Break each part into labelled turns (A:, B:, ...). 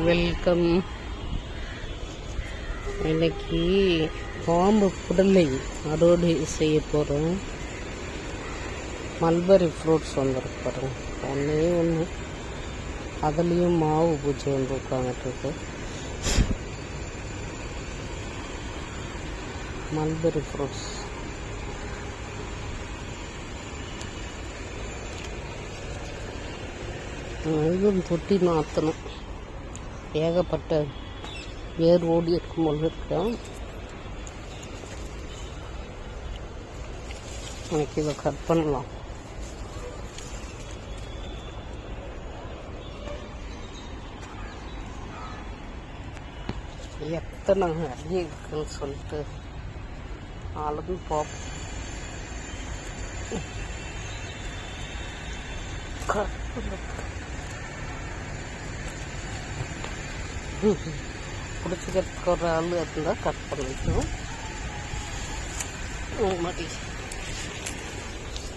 A: Welcome இன்னைக்கு பாம்பு குடலை அறுவடை செய்ய போகிறோம் மல்பரி ஃப்ரூட்ஸ் வந்துருக்கு பாருங்க. ஒன்றே ஒன்று அதுலேயும் மாவு பூச்சி வந்து உட்காந்துட்டுருக்கு மல்பெரி ஃப்ரூட்ஸ் இதுவும் தொட்டி மாற்றணும் ஏகப்பட்ட வேர் ஓடி இருக்கும் போது எனக்கு இதை கட் பண்ணலாம். எத்தனை அடி இருக்குன்னு சொல்லிட்டு அளந்து பார்ப்போம் கட் பிடிச்சிக்கிறதுக்கு ஒரு ஆள் இருந்தால் கட் பண்ணிக்கணும் மாதிரி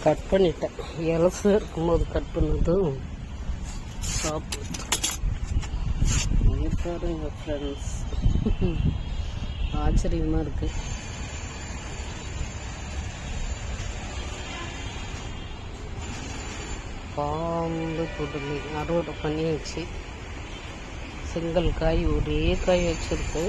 A: கட் பண்ணிட்டேன். இலசு இருக்கும்போது கட் பண்ணதும் சாப்பிட்டு. பாருங்க ஃப்ரெண்ட்ஸ் ஆச்சரியமாக இருக்கு. பாம்பு குடலி அறுவடை பண்ணியாச்சு. செங்கல் காய் ஒரே காய் வச்சிருக்கு.